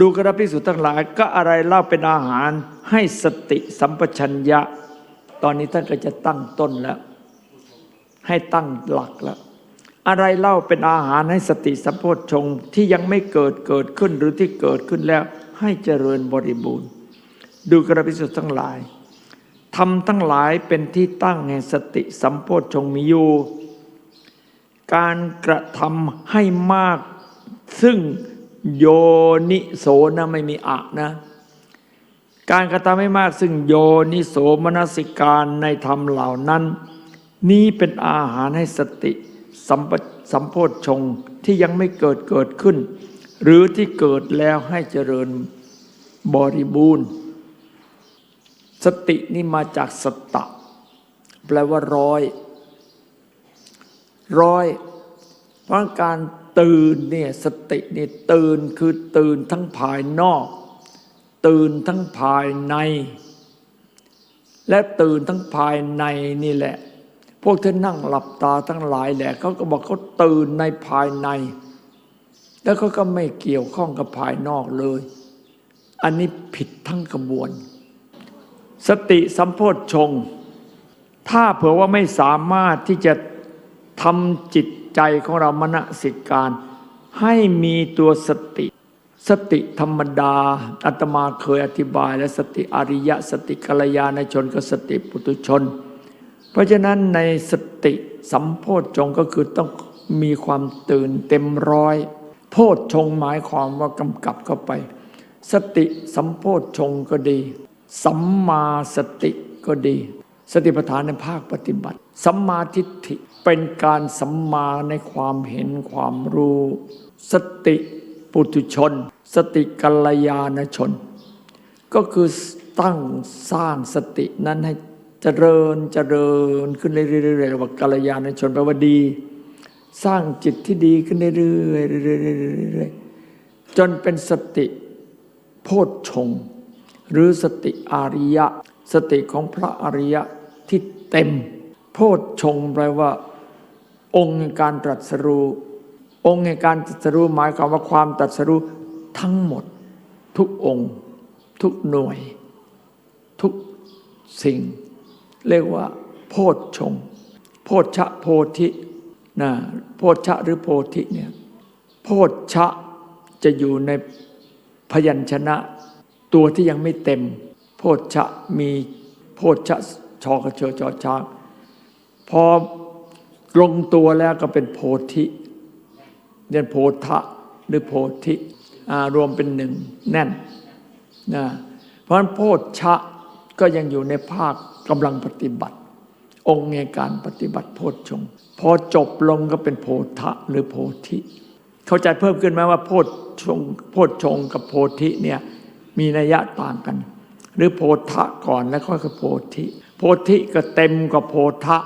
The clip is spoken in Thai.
ดูกระพิสุทั้งหลายก็อะไรเล่าเป็นอาหารให้สติสัมปชัญญะ ตอนนี้ท่านก็จะตั้งต้นแล้ว ให้ตั้งหลักแล้ว อะไรเล่าเป็นอาหารให้สติสัมโพชฌงค์ที่ยังไม่เกิดเกิดขึ้นหรือที่เกิดขึ้นแล้ว ให้เจริญบริบูรณ์ ดูกระพิสุทั้งหลายทำทั้งหลายเป็นที่ตั้งแห่งสติสัมโพชฌงค์มีอยู่การกระทำให้มากซึ่ง โยนิโสนะไม่มีอะนะ การกระทำให้มากซึ่งโยนิโสมนสิการในธรรมเหล่านั้น นี้เป็นอาหารให้สติสัมปสัมโพชงที่ยังไม่เกิดเกิดขึ้น หรือที่เกิดแล้วให้เจริญบริบูรณ์ สตินี่มาจากสตะ แปลว่าร้อย ร้อย เพราะการ ตื่นเนี่ยสตินี่ตื่นคือตื่นทั้งภายนอก ตื่นทั้งภายใน และตื่นทั้งภายในนี่แหละ พวกที่นั่งหลับตาทั้งหลายแหละเขาก็บอกเขาตื่นในภายใน แล้วเขาก็ไม่เกี่ยวข้องกับภายนอกเลย อันนี้ผิดทั้งกระบวน สติสัมโพชฌงค์ถ้าเผื่อว่าไม่สามารถที่จะำจิตใจของเรามณสิการให้มีตัวสติ สติธรรมดาอาตมาเคยอธิบาย และสติอริยะ สติกัลยาณชนกับสติปุตุชน เพราะฉะนั้นในสติสัมโพชฌงก็คือต้องมีความตื่นเต็มร้อย โพชฌงหมายความว่ากำกับเข้าไป สติสัมโพชฌงก็ดี สัมมาสติก็ดี สติปัฏฐานในภาคปฏิบัติ สัมมาทิฏฐิ เป็นการสัมมาในความเห็นความรู้ สติปุถุชน สติกัลยาณชน ก็คือตั้งสร้างสตินั้นให้เจริญเจริญขึ้นเรื่อยๆว่ากัลยาณชนแปลว่าดี สร้างจิตที่ดีขึ้นเรื่อยๆจนเป็นสติโพชฌงหรือสติอาริยะ สติของพระอริยะที่เต็ม โพชฌงแปลว่า องค์การตรัสรู้ องค์การตรัสรู้หมายความว่าความตรัสรู้ทั้งหมด ทุกองค์ ทุกหน่วย ทุกสิ่ง เรียกว่า โพชฌงโพชชะโพธินะโพชชะหรือโพธิเนี่ยโพชชะจะอยู่ในพยัญชนะ ตัวที่ยังไม่เต็ม โพชชะมีโพชชะชอกระเชอจอช้างพอ ลงตัวแล้วก็เป็นโพธิเรียนโพธะหรือโพธิรวมเป็นหนึ่งแน่นนะเพราะฉะนั้นโพชชะก็ยังอยู่ในภาคกำลังปฏิบัติ องค์ในการปฏิบัติโพชง พอจบลงก็เป็นโพธะหรือโพธิ เข้าใจเพิ่มขึ้นไหมว่าโพชงโพชงกับโพธิเนี่ยมีนัยยะต่างกัน หรือโพธะก่อนแล้วค่อยคือโพธิ โพธิก็เต็มกว่าโพธะ